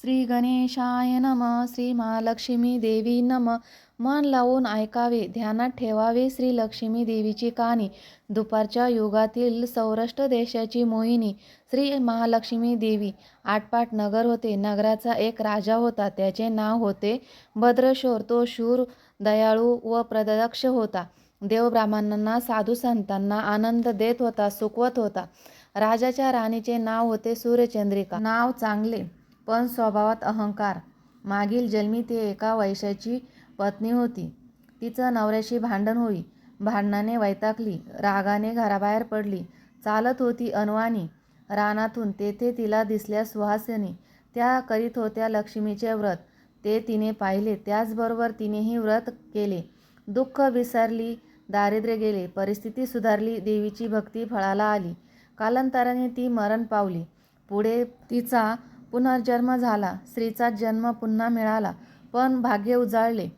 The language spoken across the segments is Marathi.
श्री गणेशाय नम श्री महालक्ष्मी देवी नम. मन लावून ऐकावे ध्यानात ठेवावे श्री लक्ष्मी देवीची कहाणी दुपारच्या युगातील सौराष्ट्र देशाची मोहिनी श्री महालक्ष्मी देवी. आटपाट नगर होते नगराचा एक राजा होता त्याचे नाव होते भद्रशोर. तो शूर दयाळू व प्रदक्ष होता. देव ब्राह्मणांना साधू संतांना आनंद देत होता सुखवत होता. राजाच्या राणीचे नाव होते सूर्यचंद्रिका. नाव चांगले. पण स्वभावात अहंकार. मागील जन्मी ती एका वैश्याची पत्नी होती. तिचं नवऱ्याशी भांडण होई. भांडणाने वैतागली. रागाने घराबाहेर पडली. चालत होती अनवाणी रानातून. तेथे तिला दिसल्या सुहासिनी त्या करीत होत्या लक्ष्मीचे व्रत. ते तिने पाहिले. त्याचबरोबर तिनेही व्रत केले. दुःख विसरली दारिद्र्य गेले परिस्थिती सुधारली देवीची भक्ती फळाला आली. कालांतराने ती मरण पावली. पुढे तिचा पुनर्जन्म झाला. स्त्रीचा जन्म पुन्हा मिळाला पण भाग्य उजाळले.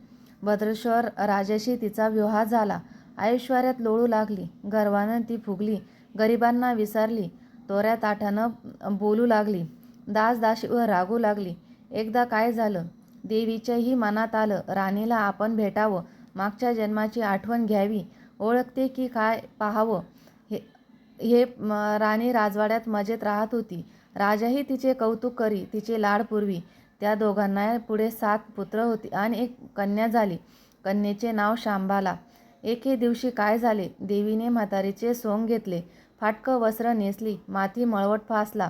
भद्रेश्वर राजाशी तिचा विवाह झाला. ऐश्वर्यात लोळू लागली. गर्वानं ती फुगली. गरिबांना विसरली. तोऱ्या ताठानं बोलू लागली. दासदाशीवर रागू लागली. एकदा काय झालं? देवीच्याही मनात आलं राणीला आपण भेटावं. मागच्या जन्माची आठवण घ्यावी. ओळखते की काय पाहावं? हे हे राणी राजवाड्यात मजेत राहत होती. राजाही तिचे कौतुक करी तिचे लाड पुरवी. त्या दोघांना पुढे सात पुत्र होती आणि एक कन्या झाली. कन्येचे नाव शांबाला एके दिवशी काय झाले? देवीने म्हातारीचे सोंग घेतले. फाटकं वस्त्र नेसली. माती मळवट फासला.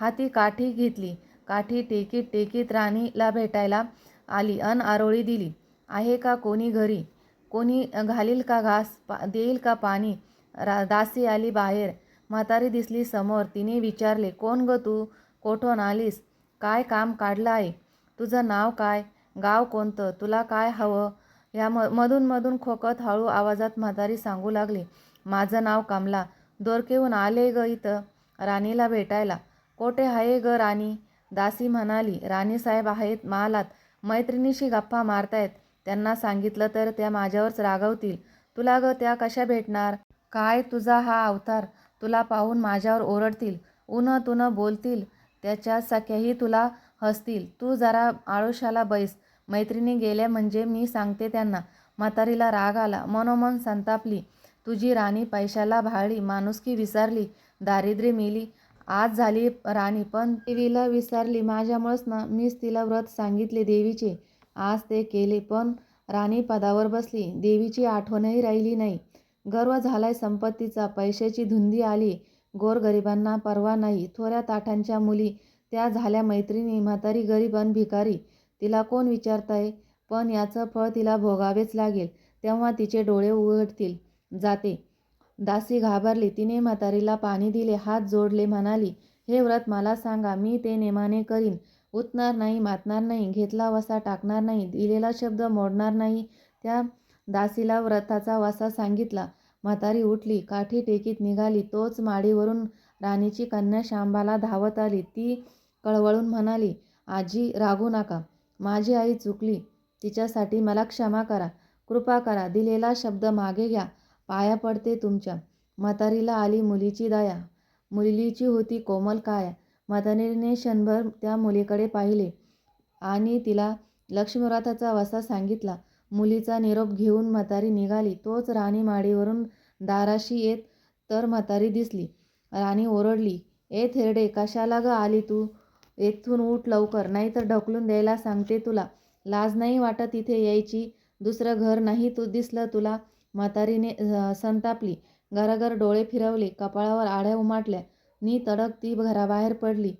हाती काठी घेतली. काठी टेकीत टेकीत राणीला भेटायला आली अन आरोळी दिली. आहे का कोणी घरी? कोणी घालील का घास? पा देईल का पाणी? रा दासी आली बाहेर. म्हातारी दिसली समोर. तिने विचारले कोण ग तू? कोठून आलीस? काय काम काढलं आहे? तुझं नाव काय? गाव कोणतं? तुला काय हवं? या म मधून मधून खोकत हळू आवाजात म्हातारी सांगू लागली माझं नाव कमला. दोरकेहून आले ग इथं. राणीला भेटायला. कोठे आहे ग राणी? दासी म्हणाली राणीसाहेब आहेत महालात. मैत्रिणीशी गप्पा मारतायत. त्यांना सांगितलं तर त्या माझ्यावरच रागवतील. तुला ग त्या कशा भेटणार? काय तुझा हा अवतार? तुला पाहून माझ्यावर ओरडतील ऊन तुन बोलतील त्याच्या सख्याही तुला हसतील. तू जरा आळुशाला बैस. मैत्रिणी गेल्या म्हणजे मी सांगते त्यांना. म्हातारीला राग आला. मनोमन संतापली. तुझी राणी पैशाला भाळली. माणुसकी विसरली. दारिद्र्य मिली. आज झाली राणी पण देवीला विसरली. माझ्यामुळंच ना मीच तिला व्रत सांगितले देवीचे. आज ते केले पण राणी पदावर बसली. देवीची आठवणही राहिली नाही. गर्व झालाय संपत्तीचा. पैशाची धुंदी आली. गोरगरिबांना परवा नाही. थोड्या ताठांच्या मुली त्या झाल्या मैत्रिणी म्हातारी गरीब अन भिकारी. तिला कोण विचारताय? पण याचं फळ तिला भोगावेच लागेल. तेव्हा तिचे डोळे उघडतील. जाते. दासी घाबरली. तिने म्हातारीला पाणी दिले हात जोडले म्हणाली हे व्रत मला सांगा मी ते नेमाने करीन. उतणार नाही मातणार नाही घेतला वसा टाकणार नाही दिलेला शब्द मोडणार नाही. त्या दासीला व्रताचा वासा सांगितला. म्हातारी उठली काठी टेकीत निघाली. तोच माडीवरून राणीची कन्या शांबाला धावत आली. ती कळवळून म्हणाली आजी रागू नका. माझी आई चुकली. तिच्यासाठी मला क्षमा करा. कृपा करा. दिलेला शब्द मागे घ्या. पाया पडते तुमच्या म्हातारीला आली मुलीची दया. मुलीची होती कोमल काया? म्हातारीने क्षणभर त्या मुलीकडे पाहिले आणि तिला लक्ष्मीव्रताचा वसा सांगितला. मुलीचा निरोप घेऊन म्हातारी निघाली. तोच राणी माडीवरून दाराशी येत तर म्हातारी दिसली. राणी ओरडली ए थेरडे कशाला ग आली तू? येथून उठ लवकर नाहीतर ढकलून द्यायला सांगते तुला. लाज नाही वाटत इथे यायची. दुसरं घर नाही तू दिसलं तुला. म्हातारीने संतापली. घराघर डोळे फिरवले. कपाळावर आड्या उमाटल्या. नी तडक ती घराबाहेर पडली.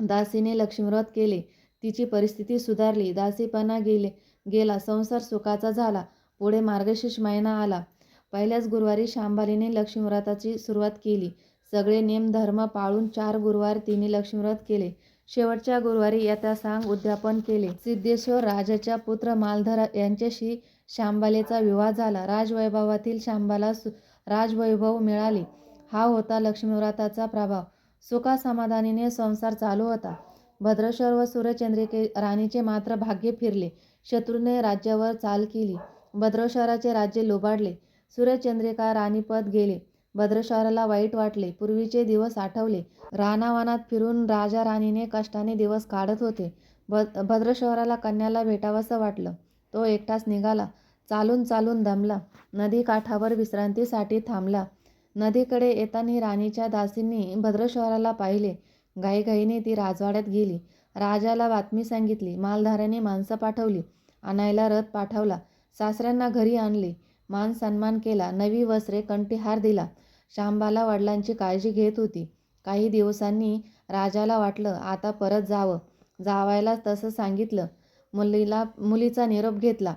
दासीने लक्ष्मीव्रत केले. तिची परिस्थिती सुधारली. दासीपणा गेले गेला संसार सुखाचा झाला. पुढे मार्गशीर्ष महिना आला. पहिल्याच गुरुवारी शांबालीने लक्ष्मीव्रताची सुरुवात केली. सगळे नेम धर्म पाळून चार गुरुवार तिने लक्ष्मीव्रत केले. शेवटच्या गुरुवारी यथासांग उद्यापन केले. सिद्धेश्वर राजाच्या पुत्र मालधर यांच्याशी शांबालेचा विवाह झाला. राजवैभवातील शांबाला सु राजवैभव मिळाले. हा होता लक्ष्मीव्रताचा प्रभाव. सुखासमाधानीने संसार चालू होता. भद्रेश्वर व सूर्यचंद्रिके राणीचे मात्र भाग्य फिरले शत्रूने राज्यावर चाल केली भद्रेश्वराचे राज्य लोबाडले सूर्यचंद्रिका राणीपद गेले भद्रेश्वराला वाईट वाटले. पूर्वीचे दिवस आठवले. रानावानात फिरून राजा राणीने कष्टाने दिवस काढत होते. भ भद्रेश्वराला कन्याला भेटावंसं वाटलं. तो एकटाच निघाला. चालून चालून दमला. नदी काठावर विश्रांतीसाठी थांबला. नदीकडे येताना राणीच्या दासींनी भद्रेश्वराला पाहिले. घाईघाईने ती राजवाड्यात गेली. राजाला बातमी सांगितली. मालधाऱ्याने माणसं पाठवली. आणायला रथ पाठवला. सासऱ्यांना घरी आणले. मान-सन्मान केला. नवी वस्त्रे, कंठीहार दिला. शांबाला वडिलांची काळजी घेत होती. काही दिवसांनी राजाला वाटलं आता परत जावं. जावायला तसं सांगितलं. मुलीला मुलीचा निरोप घेतला.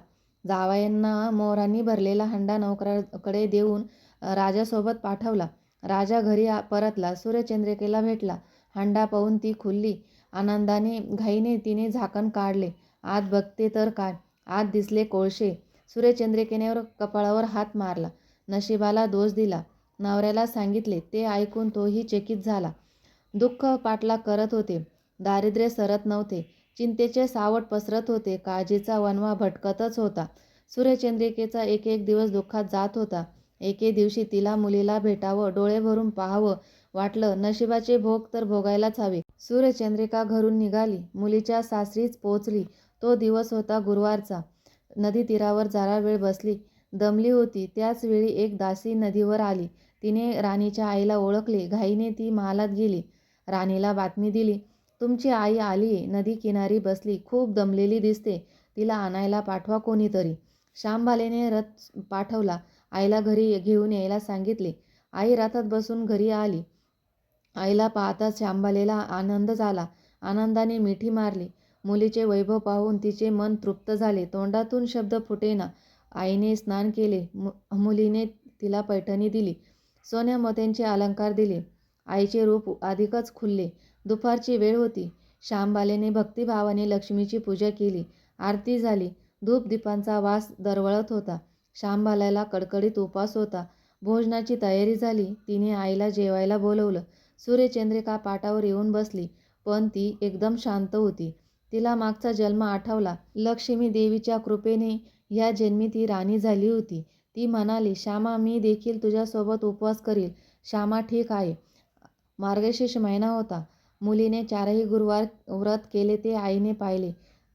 जावायांना मोरांनी भरलेला हंडा नोकराकडे देऊन राजासोबत पाठवला. राजा घरी परतला. सूर्यचंद्रिकेला भेटला. हंडा पाहून ती खुलली. आनंदाने घाईने तिने झाकण काढले. आत बघते तर काय, आत दिसले कोळशे सूर्यचंद्रिकेनेवर कपाळावर हात मारला. नशिबाला दोष दिला. नवऱ्याला सांगितले. ते ऐकून तोही चकित झाला. दुःख पाठलाग करत होते. दारिद्र्य सरत नव्हते. चिंतेचे सावट पसरत होते. काळजीचा वणवा भटकतच होता. सूर्यचंद्रिकेचा एक एक दिवस दुःखात जात होता. एके दिवशी तिला मुलीला भेटावं, डोळे भरून पाहावं वाटलं. नशिबाचे भोग तर भोगायलाच हवे. सूर्यचंद्रिका घरून निघाली. मुलीच्या सासरीच पोचली. तो दिवस होता गुरुवारचा. नदी तीरावर जरा वेळ बसली. दमली होती. त्याच वेळी एक दासी नदीवर आली. तिने राणीच्या आईला ओळखले. घाईने ती महालात गेली. राणीला बातमी दिली. तुमची आई आलीये. नदीकिनारी बसली. खूप दमलेली दिसते. तिला आणायला पाठवा कोणीतरी. श्यामबालेने रथ पाठवला. आईला घरी घेऊन यायला सांगितले. आई रथात बसून घरी आली. आईला पाहताच शांबलेला आनंद झाला. आनंदाने मिठी मारली. मुलीचे वैभव पाहून तिचे मन तृप्त झाले. तोंडातून शब्द फुटेना. आईने स्नान केले. मु मुलीने तिला पैठणी दिली. सोन्या मोत्यांचे अलंकार दिले. आईचे रूप अधिकच खुलले. दुपारची वेळ होती. श्यामबालेने भक्तिभावाने लक्ष्मीची पूजा केली. आरती झाली. धूपदीपांचा वास दरवळत होता. श्यामबाल्याला कडकडीत उपास होता. भोजनाची तयारी झाली. तिने आईला जेवायला बोलवलं सूर्यचंद्रिका पाटावर येऊन बसली. पण ती एकदम शांत होती. तिला मागचा जन्म आठवला. लक्ष्मी देवीच्या कृपेने ह्या जन्मी ती राणी झाली होती. ती म्हणाली, श्यामा मी देखील तुझ्यासोबत उपवास करील. श्यामा ठीक आहे. मार्गशीर्ष महिना होता. मुलीने चारही गुरुवार व्रत केले ते आईने पाहिले.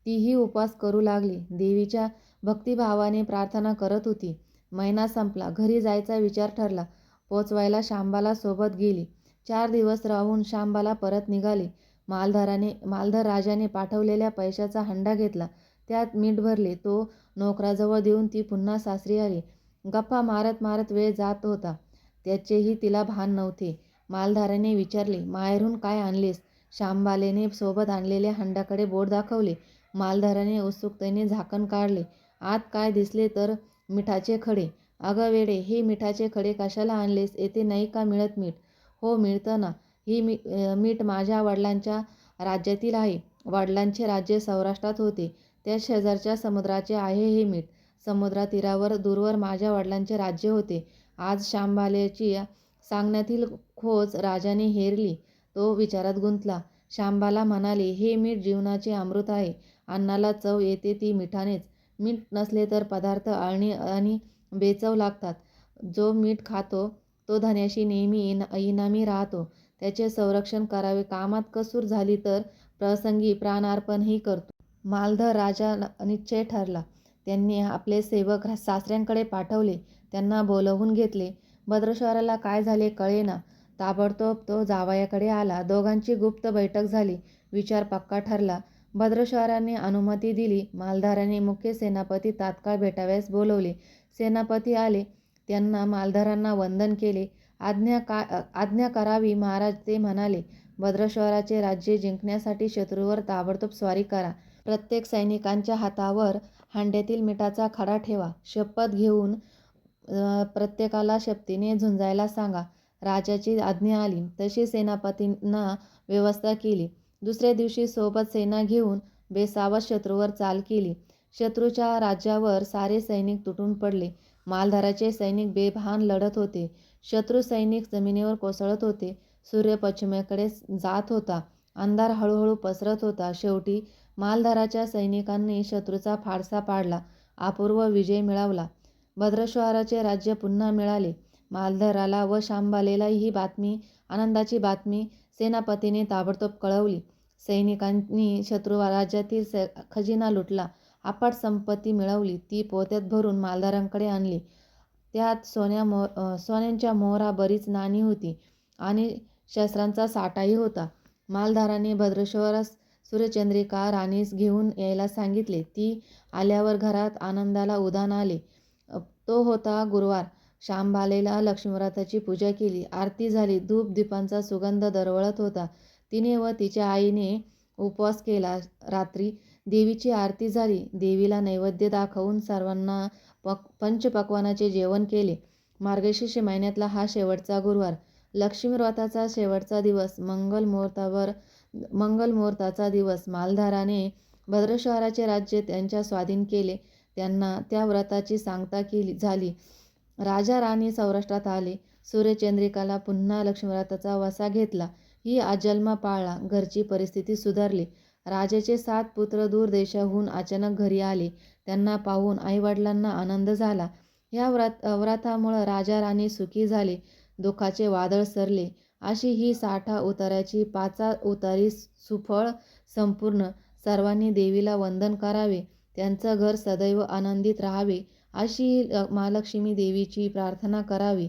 तीही उपवास करू लागली. देवीच्या भक्तिभावाने प्रार्थना करत होती. महिना संपला. घरी जायचा विचार ठरला. पोचवायला शांबाला सोबत गेली. चार दिवस राहून शांबाला परत निघाली. मालधाराने मालधार राजाने पाठवलेल्या पैशाचा हंडा घेतला. त्यात मीठ भरले. तो नोकराजवळ देऊन ती पुन्हा सासरी आली. गप्पा मारत मारत वेळ जात होता. त्याचेही तिला भान नव्हते. मालधाराने विचारले, माहेरून काय आणलेस? शांबालेने सोबत आणलेल्या हंड्याकडे बोट दाखवले. मालधाराने उत्सुकतेने झाकण काढले. आत काय दिसले तर मिठाचे खडे. अगं वेडे, हे मिठाचे खडे कशाला आणलेस? येथे नाही का मिळत मीठ? हो मिळतं ना. ही मी मीठ माझ्या वडिलांच्या राज्यातील आहे. वडिलांचे राज्य सौराष्ट्रात होते. त्या शेजारच्या समुद्राचे आहे हे मीठ. समुद्रातीरावर दूरवर माझ्या वडिलांचे राज्य होते. आज शांबाल्याची सांगण्यातील खोच राजाने हेरली. तो विचारात गुंतला. शांबाला म्हणाले, हे मीठ जीवनाचे अमृत आहे. अन्नाला चव येते ती मिठानेच. मीठ नसले तर पदार्थ अळणी आणि बेचव लागतात. जो मीठ खातो तो धन्याशी नेहमी इनामी राहतो. त्याचे संरक्षण करावे. कामात कसूर झाली तर प्रसंगी प्राणार्पणही करतो. मालधर राजा निश्चय ठरला. त्यांनी आपले सेवक सासऱ्यांकडे पाठवले. त्यांना बोलावून घेतले. भद्रश्वाराला काय झाले कळेना. ताबडतोब तो जावयाकडे आला. दोघांची गुप्त बैठक झाली. विचार पक्का ठरला. भद्रेश्वराने अनुमती दिली. मालधाराने मुख्य सेनापती तात्काळ भेटावयास बोलवले सेनापती आले. त्यांना मालधारांना वंदन केले. आज्ञा का आज्ञा करावी महाराज ते म्हणाले, भद्रश्वाराचे राज्य जिंकण्यासाठी शत्रूवर ताबडतोब स्वारी करा. प्रत्येक सैनिकांच्या हातावर हांड्यातील मिठाचा खडा ठेवा. शपथ घेऊन प्रत्येकाला शपथीने झुंजायला सांगा. राजाची आज्ञा आली. तशी सेनापतींना व्यवस्था केली. दुसऱ्या दिवशी सोबत सेना घेऊन बेसावत शत्रूवर चाल केली. शत्रूच्या राज्यावर सारे सैनिक तुटून पडले. मालधाराचे सैनिक बेभान लढत होते. शत्रू सैनिक जमिनीवर कोसळत होते. सूर्य पश्चिमेकडे जात होता. अंधार हळूहळू पसरत होता. शेवटी मालधाराच्या सैनिकांनी शत्रूचा फाडसा पाडला. अपूर्व विजय मिळवला. भद्रश्वराचे राज्य पुन्हा मिळाले. मालधराला व शांबालेला ही बातमी आनंदाची बातमी सेनापतीने ताबडतोब कळवली. सैनिकांनी शत्रू राज्यातील खजिना लुटला. अफाट संपत्ती मिळवली ती पोत्यात भरून मालदारांकडे आणली. त्यात सोन्या मोह सोन्यांच्या मोहरा, बरीच नाणी होती आणि शस्त्रांचा साठाही होता. मालधाराने भद्रेश्वरास सूर्यचंद्रिका राणीस घेऊन यायला सांगितले. ती आल्यावर घरात आनंदाला उदान आले. तो होता गुरुवार. श्यामबालेला लक्ष्मीव्रताची पूजा केली. आरती झाली. धूप दीपांचा सुगंध दरवळत होता. तिने व तिच्या आईने उपवास केला. रात्री देवीची आरती झाली. देवीला नैवेद्य दाखवून सर्वांना पक पंचपक्वानाचे जेवण केले. मार्गशीर्ष महिन्यातला हा शेवटचा गुरुवार. लक्ष्मी व्रताचा शेवटचा दिवस. मंगल मुहूर्ताचा दिवस. मालधाराने भद्रेश्वराचे राज्य त्यांच्या स्वाधीन केले. त्यांना त्या व्रताची सांगता केली झाली. राजा राणी सौराष्ट्रात आले. सूर्यचंद्रिकाला पुन्हा लक्ष्मीव्रताचा वसा घेतला. ही अजन्मा पाळला. घरची परिस्थिती सुधारली. राजाचे सात पुत्र दूर देशाहून अचानक घरी आले. त्यांना पाहून आईवडिलांना आनंद झाला. ह्या व्रतामुळं राजा राणी सुखी झाले. दुःखाचे वादळ सरले. अशी ही साठा उतऱ्याची पाचा उतारी सुफळ संपूर्ण. सर्वांनी देवीला वंदन करावे. त्यांचं घर सदैव आनंदित राहावे अशी महालक्ष्मी देवीची प्रार्थना करावी.